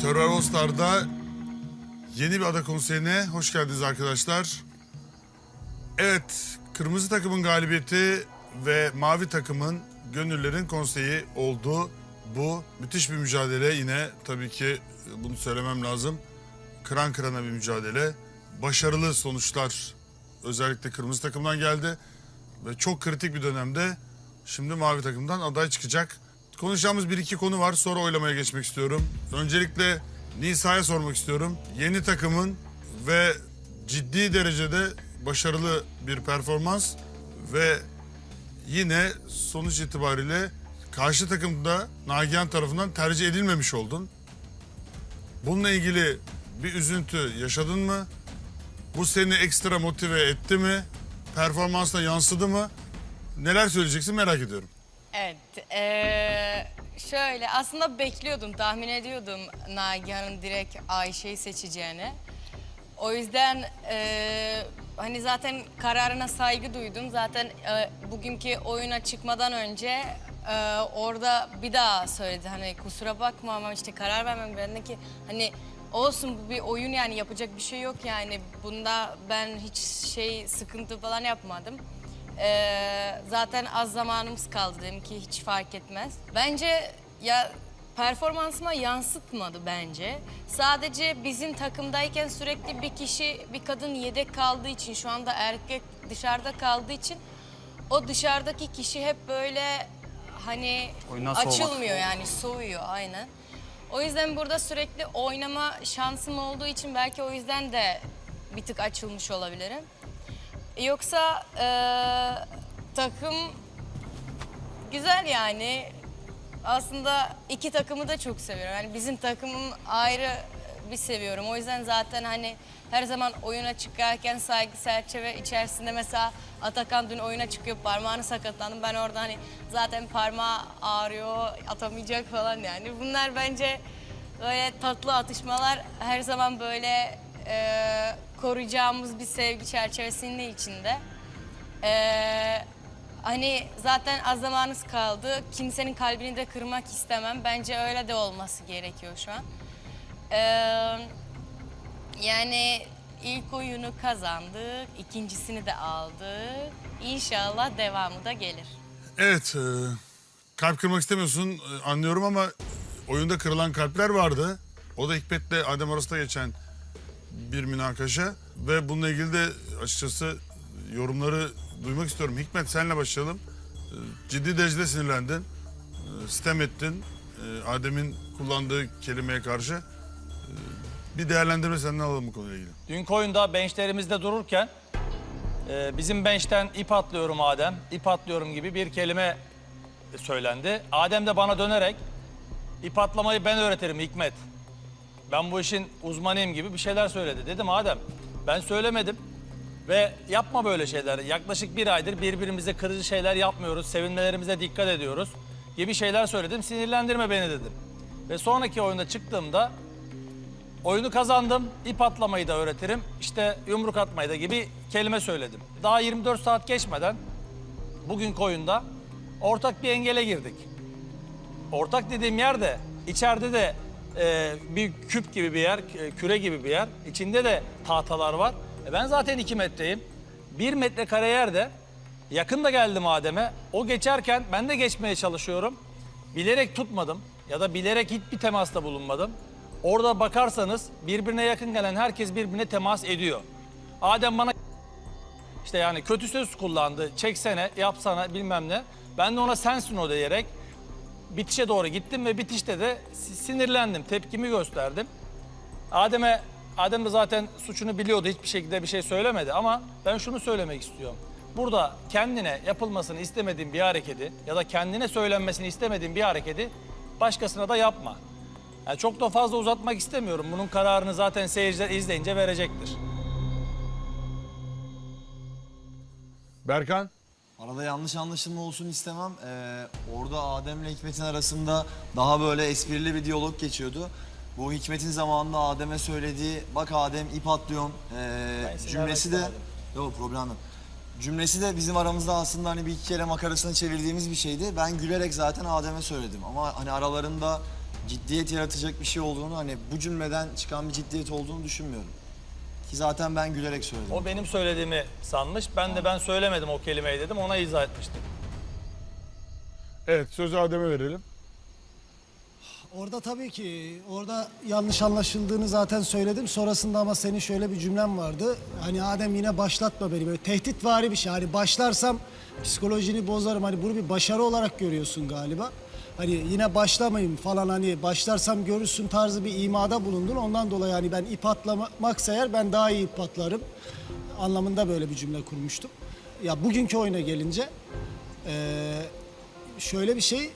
Survivor Star'da yeni bir ada konseyine hoş geldiniz arkadaşlar. Evet, kırmızı takımın galibiyeti ve mavi takımın gönüllerin konseyi oldu. Bu müthiş bir mücadele yine tabii ki bunu söylemem lazım. Kıran kırana bir mücadele. Başarılı sonuçlar özellikle kırmızı takımdan geldi. Ve çok kritik bir dönemde şimdi mavi takımdan aday çıkacak. Konuşacağımız bir iki konu var. Sonra oylamaya geçmek istiyorum. Öncelikle Nisa'ya sormak istiyorum. Yeni takımın ve ciddi derecede başarılı bir performans ve yine sonuç itibariyle karşı takımda Nagihan tarafından tercih edilmemiş oldun. Bununla ilgili bir üzüntü yaşadın mı? Bu seni ekstra motive etti mi? Performansla yansıdı mı? Neler söyleyeceksin merak ediyorum. Evet, eee, şöyle aslında bekliyordum, tahmin ediyordum Nagihan'ın direkt Ayşe'yi seçeceğini. O yüzden eee, hani zaten kararına saygı duydum. Zaten eee, bugünkü oyuna çıkmadan önce eee, orada bir daha söyledi. Hani kusura bakma ama işte karar vermem ben ki hani olsun bu bir oyun yani yapacak bir şey yok yani. Bunda ben hiç şey sıkıntı falan yapmadım. Ee, zaten az zamanımız kaldı dedim ki hiç fark etmez. Bence ya performansıma yansıtmadı bence. Sadece bizim takımdayken sürekli bir kişi, bir kadın yedek kaldığı için, şu anda erkek dışarıda kaldığı için o dışarıdaki kişi hep böyle hani Oyundan soğumak. açılmıyor yani soğuyor aynen. O yüzden burada sürekli oynama şansım olduğu için belki o yüzden de bir tık açılmış olabilirim. Yoksa eee, takım güzel yani. Aslında iki takımı da çok seviyorum. Yani bizim takımım ayrı bir seviyorum. O yüzden zaten hani her zaman oyuna çıkarken saygı çerçeve içerisinde mesela Atakan dün oyuna çıkıyor parmağını sakatlandı. Ben orada hani zaten parmağı ağrıyor atamayacak falan yani. Bunlar bence böyle tatlı atışmalar her zaman böyle e, koruyacağımız bir sevgi çerçevesinin içinde. Ee, hani zaten az zamanınız kaldı. Kimsenin kalbini de kırmak istemem. Bence öyle de olması gerekiyor şu an. Ee, yani ilk oyunu kazandık, ikincisini de aldık. İnşallah devamı da gelir. Evet, e, kalp kırmak istemiyorsun e, anlıyorum ama oyunda kırılan kalpler vardı. O da Hikmet'le Adem arasında geçen bir münakaşa ve bununla ilgili de açıkçası yorumları duymak istiyorum. Hikmet senle başlayalım. E, Ciddi derecede sinirlendin, e, sitem ettin e, Adem'in kullandığı kelimeye karşı. Bir değerlendirme senden alalım bu konuyla ilgili. Dünkü oyunda benchlerimizde dururken bizim benchten ip atlıyorum Adem, ip atlıyorum gibi bir kelime söylendi. Adem de bana dönerek ip atlamayı ben öğretirim Hikmet. Ben bu işin uzmanıyım gibi bir şeyler söyledi. Dedim Adem ben söylemedim ve yapma böyle şeyler. Yaklaşık bir aydır birbirimize kırıcı şeyler yapmıyoruz, sevinmelerimize dikkat ediyoruz gibi şeyler söyledim. Sinirlendirme beni dedim. Ve sonraki oyunda çıktığımda Oyunu kazandım, ip atlamayı da öğretirim, işte yumruk atmayı da gibi kelime söyledim. Daha 24 saat geçmeden bugünkü oyunda ortak bir engele girdik. Ortak dediğim yer de içeride de e, bir küp gibi bir yer, e, küre gibi bir yer. İçinde de tahtalar var. E, ben zaten 2 metreyim. 1 metrekare yerde yakın da geldim Adem'e. O geçerken ben de geçmeye çalışıyorum. Bilerek tutmadım ya da bilerek hiçbir temasta bulunmadım. Orada bakarsanız birbirine yakın gelen herkes birbirine temas ediyor. Adem bana işte yani kötü söz kullandı. Çeksene, yapsana bilmem ne. Ben de ona sensin o diyerek bitişe doğru gittim ve bitişte de si- sinirlendim. Tepkimi gösterdim. Adem'e Adem de zaten suçunu biliyordu. Hiçbir şekilde bir şey söylemedi ama ben şunu söylemek istiyorum. Burada kendine yapılmasını istemediğin bir hareketi ya da kendine söylenmesini istemediğin bir hareketi başkasına da yapma. Yani çok da fazla uzatmak istemiyorum. Bunun kararını zaten seyirciler izleyince verecektir. Berkan? Arada yanlış anlaşılma olsun istemem. Ee, orada Adem'le Hikmet'in arasında daha böyle esprili bir diyalog geçiyordu. Bu Hikmet'in zamanında Adem'e söylediği bak Adem ip atlıyorsun ee, seni cümlesi de aramak yok problem yok. Cümlesi de bizim aramızda aslında hani bir iki kere makarasını çevirdiğimiz bir şeydi. Ben gülerek zaten Adem'e söyledim ama hani aralarında ciddiyet yaratacak bir şey olduğunu hani bu cümleden çıkan bir ciddiyet olduğunu düşünmüyorum. Ki zaten ben gülerek söyledim. O benim söylediğimi sanmış. Ben de ben söylemedim o kelimeyi dedim. Ona izah etmiştim. Evet sözü Adem'e verelim. Orada tabii ki orada yanlış anlaşıldığını zaten söyledim. Sonrasında ama senin şöyle bir cümlen vardı. Hani Adem yine başlatma beni böyle tehditvari bir şey. Hani başlarsam psikolojini bozarım. Hani bunu bir başarı olarak görüyorsun galiba. Hani yine başlamayayım falan hani başlarsam görürsün tarzı bir imada bulundun. Ondan dolayı hani ben ip atlamaksa eğer ben daha iyi ip atlarım anlamında böyle bir cümle kurmuştum. Ya bugünkü oyuna gelince şöyle bir şey,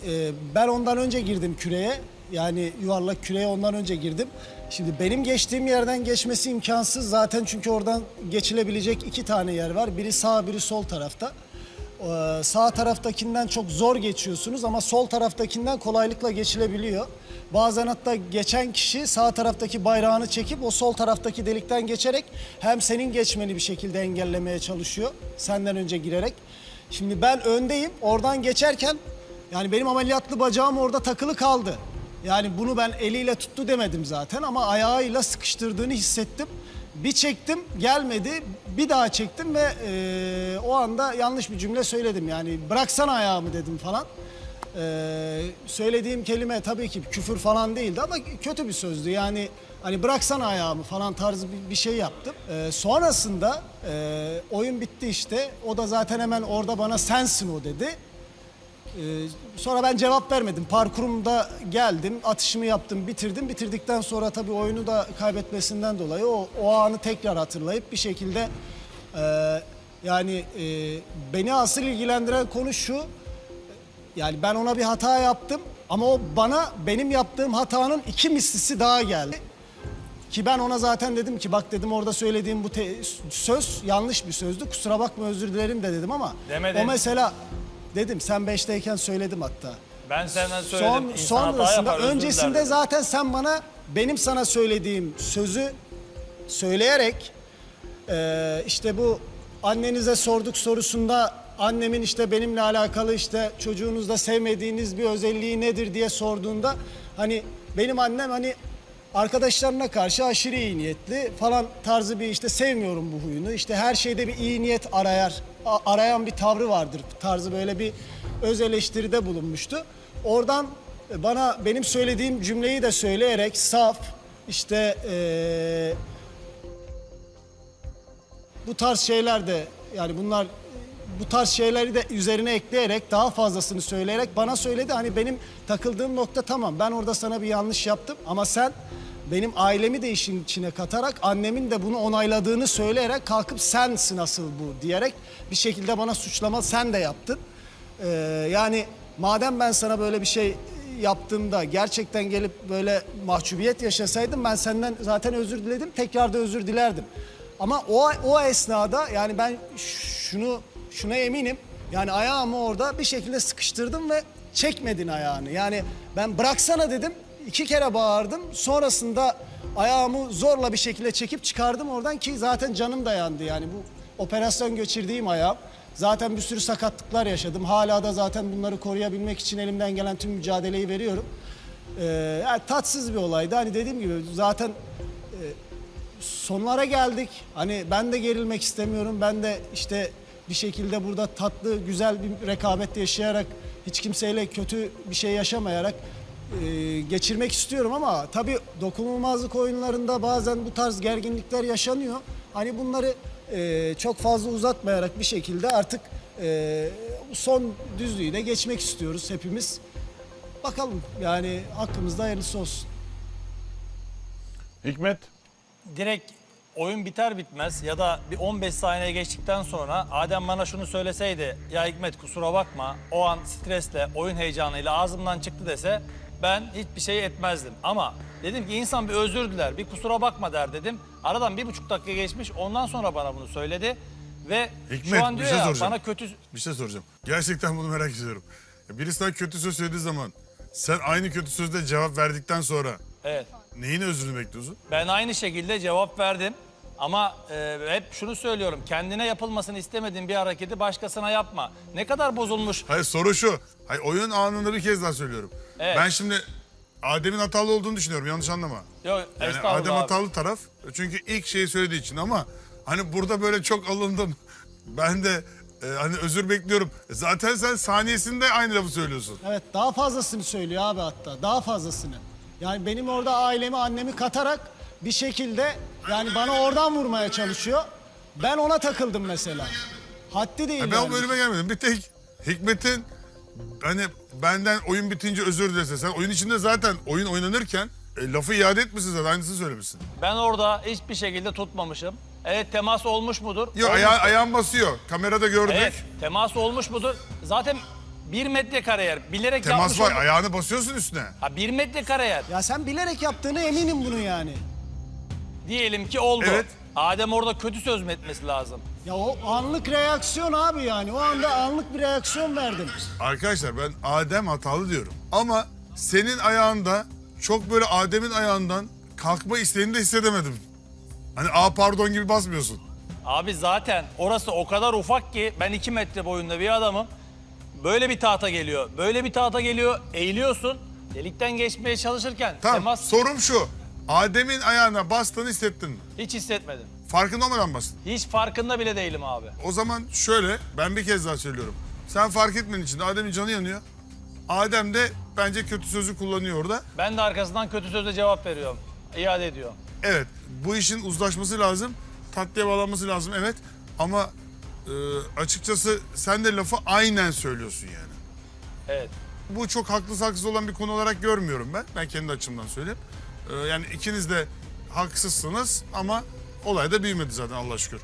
ben ondan önce girdim küreye. Yani yuvarlak küreye ondan önce girdim. Şimdi benim geçtiğim yerden geçmesi imkansız zaten çünkü oradan geçilebilecek iki tane yer var. Biri sağ, biri sol tarafta. Ee, sağ taraftakinden çok zor geçiyorsunuz ama sol taraftakinden kolaylıkla geçilebiliyor. Bazen hatta geçen kişi sağ taraftaki bayrağını çekip o sol taraftaki delikten geçerek hem senin geçmeni bir şekilde engellemeye çalışıyor senden önce girerek. Şimdi ben öndeyim. Oradan geçerken yani benim ameliyatlı bacağım orada takılı kaldı. Yani bunu ben eliyle tuttu demedim zaten ama ayağıyla sıkıştırdığını hissettim. Bir çektim gelmedi bir daha çektim ve eee, o anda yanlış bir cümle söyledim. Yani bıraksana ayağımı dedim falan. Eee, söylediğim kelime tabii ki küfür falan değildi ama kötü bir sözdü. Yani hani bıraksana ayağımı falan tarzı bir, bir şey yaptım. Eee, sonrasında eee, oyun bitti işte. O da zaten hemen orada bana sensin o dedi. Ee, sonra ben cevap vermedim. Parkurumda geldim, atışımı yaptım, bitirdim. Bitirdikten sonra tabii oyunu da kaybetmesinden dolayı o, o anı tekrar hatırlayıp bir şekilde e, yani e, beni asıl ilgilendiren konu şu. Yani ben ona bir hata yaptım ama o bana benim yaptığım hatanın iki mislisi daha geldi. Ki ben ona zaten dedim ki bak dedim orada söylediğim bu söz yanlış bir sözdü. Kusura bakma özür dilerim de dedim ama Demedin. o mesela dedim sen beşteyken söyledim hatta. Ben senden söyledim. Son, İnsan hata sonrasında yapar, öncesinde dedim. zaten sen bana benim sana söylediğim sözü söyleyerek eee, işte bu annenize sorduk sorusunda annemin işte benimle alakalı işte çocuğunuzda sevmediğiniz bir özelliği nedir diye sorduğunda hani benim annem hani arkadaşlarına karşı aşırı iyi niyetli falan tarzı bir işte sevmiyorum bu huyunu. İşte her şeyde bir iyi niyet arayar, arayan bir tavrı vardır tarzı böyle bir öz eleştiride bulunmuştu. Oradan e, bana benim söylediğim cümleyi de söyleyerek saf işte eee bu tarz şeyler de yani bunlar bu tarz şeyleri de üzerine ekleyerek daha fazlasını söyleyerek bana söyledi. Hani benim takıldığım nokta tamam ben orada sana bir yanlış yaptım ama sen benim ailemi de işin içine katarak annemin de bunu onayladığını söyleyerek kalkıp sensin asıl bu diyerek bir şekilde bana suçlama sen de yaptın. Ee, yani madem ben sana böyle bir şey yaptığımda gerçekten gelip böyle mahcubiyet yaşasaydım ben senden zaten özür diledim tekrar da özür dilerdim. Ama o o esnada yani ben şunu şuna eminim. Yani ayağımı orada bir şekilde sıkıştırdım ve çekmedin ayağını. Yani ben bıraksana dedim. İki kere bağırdım. Sonrasında ayağımı zorla bir şekilde çekip çıkardım oradan ki zaten canım dayandı. Yani bu operasyon geçirdiğim ayağım. Zaten bir sürü sakatlıklar yaşadım. Hala da zaten bunları koruyabilmek için elimden gelen tüm mücadeleyi veriyorum. Ee, yani tatsız bir olaydı. Hani dediğim gibi zaten sonlara geldik. Hani ben de gerilmek istemiyorum. Ben de işte bir şekilde burada tatlı, güzel bir rekabet yaşayarak, hiç kimseyle kötü bir şey yaşamayarak e, geçirmek istiyorum ama tabii dokunulmazlık oyunlarında bazen bu tarz gerginlikler yaşanıyor. Hani bunları e, çok fazla uzatmayarak bir şekilde artık e, son düzlüğüne geçmek istiyoruz hepimiz. Bakalım yani hakkımızda hayırlısı olsun. Hikmet. direkt oyun biter bitmez ya da bir 15 saniye geçtikten sonra Adem bana şunu söyleseydi ya Hikmet kusura bakma o an stresle oyun heyecanıyla ağzımdan çıktı dese ben hiçbir şey etmezdim. Ama dedim ki insan bir özür diler bir kusura bakma der dedim. Aradan bir buçuk dakika geçmiş ondan sonra bana bunu söyledi ve Hikmet, şu an bir diyor şey ya soracağım. bana kötü Bir şey soracağım. Gerçekten bunu merak ediyorum. Ya Birisi sana kötü söz söylediği zaman sen aynı kötü sözle cevap verdikten sonra evet neyin özrünü bekliyorsun? Ben aynı şekilde cevap verdim. Ama e, hep şunu söylüyorum. Kendine yapılmasını istemediğin bir hareketi başkasına yapma. Ne kadar bozulmuş. Hayır soru şu. Hayır oyun anında bir kez daha söylüyorum. Evet. Ben şimdi Adem'in hatalı olduğunu düşünüyorum. Yanlış anlama. Yok Yani estağfurullah Adem abi. hatalı taraf. Çünkü ilk şeyi söylediği için ama hani burada böyle çok alındım. Ben de e, hani özür bekliyorum. E, Zaten sen saniyesinde aynı lafı söylüyorsun. Evet daha fazlasını söylüyor abi hatta daha fazlasını. Yani benim orada ailemi annemi katarak bir şekilde yani bana oradan vurmaya çalışıyor. Ben ona takıldım mesela. Haddi değil Ya ben yani. o bölüme gelmedim. Bir tek Hikmet'in hani benden oyun bitince özür dilese. Sen oyun içinde zaten oyun oynanırken e, lafı iade etmişsin zaten aynısını söylemişsin. Ben orada hiçbir şekilde tutmamışım. Evet temas olmuş mudur? Yok Olmuş. aya- ayağın basıyor. Kamerada gördük. Evet temas olmuş mudur? Zaten bir metrekare yer. Bilerek Temas yapmış var. olma- Ayağını basıyorsun üstüne. Ha bir metrekare yer. Ya sen bilerek yaptığını eminim bunu yani. Diyelim ki oldu. Evet. Adem orada kötü söz mü etmesi lazım? Ya o anlık reaksiyon abi yani. O anda anlık bir reaksiyon verdim. Arkadaşlar ben Adem hatalı diyorum. Ama senin ayağında çok böyle Adem'in ayağından kalkma isteğini de hissedemedim. Hani a pardon gibi basmıyorsun. Abi zaten orası o kadar ufak ki ben iki metre boyunda bir adamım. Böyle bir tahta geliyor. Böyle bir tahta geliyor. Eğiliyorsun. Delikten geçmeye çalışırken Tamam temas sorum şu. Adem'in ayağına bastığını hissettin mi? hiç hissetmedim. Farkında olmadan bastın. Hiç farkında bile değilim abi. O zaman şöyle ben bir kez daha söylüyorum. Sen fark etmenin için Adem'in canı yanıyor. Adem de bence kötü sözü kullanıyor orada. Ben de arkasından kötü sözle cevap veriyorum. İade ediyor. Evet bu işin uzlaşması lazım. Tatlıya bağlanması lazım evet. Ama e, açıkçası sen de lafı aynen söylüyorsun yani. Evet. Bu çok haklı haksız olan bir konu olarak görmüyorum ben. Ben kendi açımdan söyleyeyim. E, yani ikiniz de haksızsınız ama olay da büyümedi zaten Allah şükür.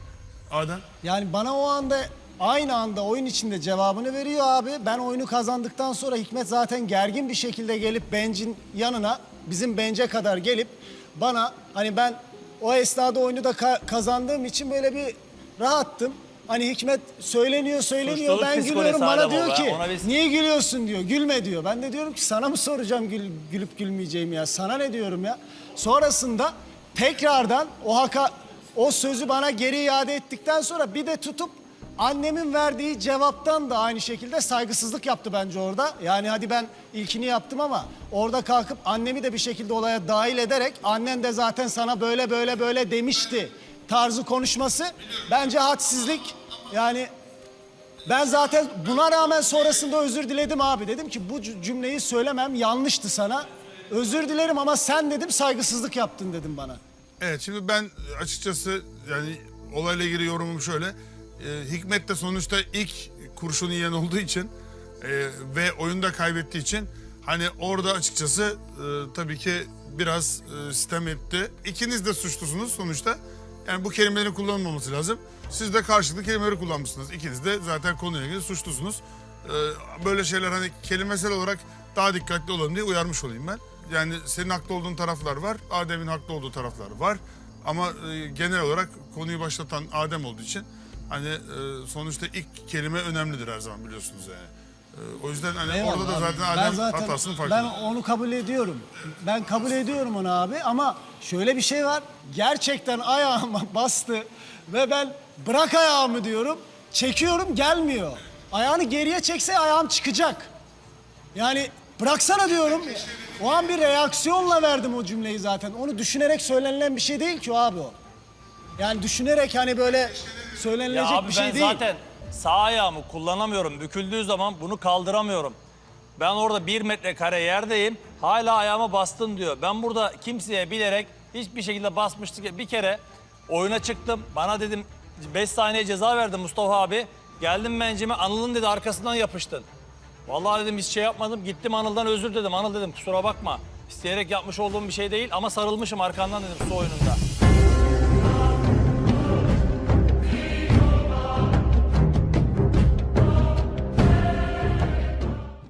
Adem? Yani bana o anda aynı anda oyun içinde cevabını veriyor abi. Ben oyunu kazandıktan sonra Hikmet zaten gergin bir şekilde gelip bencin yanına bizim bence kadar gelip bana hani ben o esnada oyunu da ka- kazandığım için böyle bir rahattım. Hani Hikmet söyleniyor söyleniyor Suçluluk ben psikolojisi gülüyorum bana diyor ki ona biz- niye gülüyorsun diyor gülme diyor. Ben de diyorum ki sana mı soracağım gül, gülüp gülmeyeceğimi ya sana ne diyorum ya. Sonrasında tekrardan o haka o sözü bana geri iade ettikten sonra bir de tutup annemin verdiği cevaptan da aynı şekilde saygısızlık yaptı bence orada. Yani hadi ben ilkini yaptım ama orada kalkıp annemi de bir şekilde olaya dahil ederek annen de zaten sana böyle böyle böyle demişti tarzı konuşması bence hadsizlik. Yani ben zaten buna rağmen sonrasında özür diledim abi. Dedim ki bu cü- cümleyi söylemem yanlıştı sana. Özür dilerim ama sen dedim saygısızlık yaptın dedim bana. Evet şimdi ben açıkçası yani olayla ilgili yorumum şöyle. E, Hikmet de sonuçta ilk kurşunu yiyen olduğu için e, ve oyunda kaybettiği için hani orada açıkçası e, tabii ki biraz e, sitem etti. İkiniz de suçlusunuz sonuçta. Yani bu kelimelerin kullanılmaması lazım. Siz de karşılıklı kelimeleri kullanmışsınız. İkiniz de zaten konuyla ilgili suçlusunuz. E, böyle şeyler hani kelimesel olarak daha dikkatli olalım diye uyarmış olayım ben. Yani senin haklı olduğun taraflar var, Adem'in haklı olduğu taraflar var. Ama e, genel olarak konuyu başlatan Adem olduğu için hani e, sonuçta ilk kelime önemlidir her zaman biliyorsunuz yani. O yüzden hani Eyvallah orada da abi. zaten Ben Adem zaten- hatasının Ben farkında. onu kabul ediyorum. Ben kabul ediyorum onu abi ama şöyle bir şey var. Gerçekten ayağıma bastı ve ben bırak ayağımı diyorum. Çekiyorum gelmiyor. Ayağını geriye çekse ayağım çıkacak. Yani bıraksana diyorum. O an bir reaksiyonla verdim o cümleyi zaten. Onu düşünerek söylenilen bir şey değil ki o abi o. Yani düşünerek hani böyle Ya söylenilecek abi bir şey ben değil. zaten sağ ayağımı kullanamıyorum. Büküldüğü zaman bunu kaldıramıyorum. Ben orada bir metrekare yerdeyim. Hala ayağıma bastın diyor. Ben burada kimseye bilerek hiçbir şekilde basmıştık. Bir kere oyuna çıktım. Bana dedim 5 saniye ceza verdi Mustafa abi. Geldim bencime Anıl'ın dedi arkasından yapıştın. Vallahi dedim hiç şey yapmadım. Gittim Anıl'dan özür dedim. Anıl dedim kusura bakma. İsteyerek yapmış olduğum bir şey değil ama sarılmışım arkandan dedim su oyununda.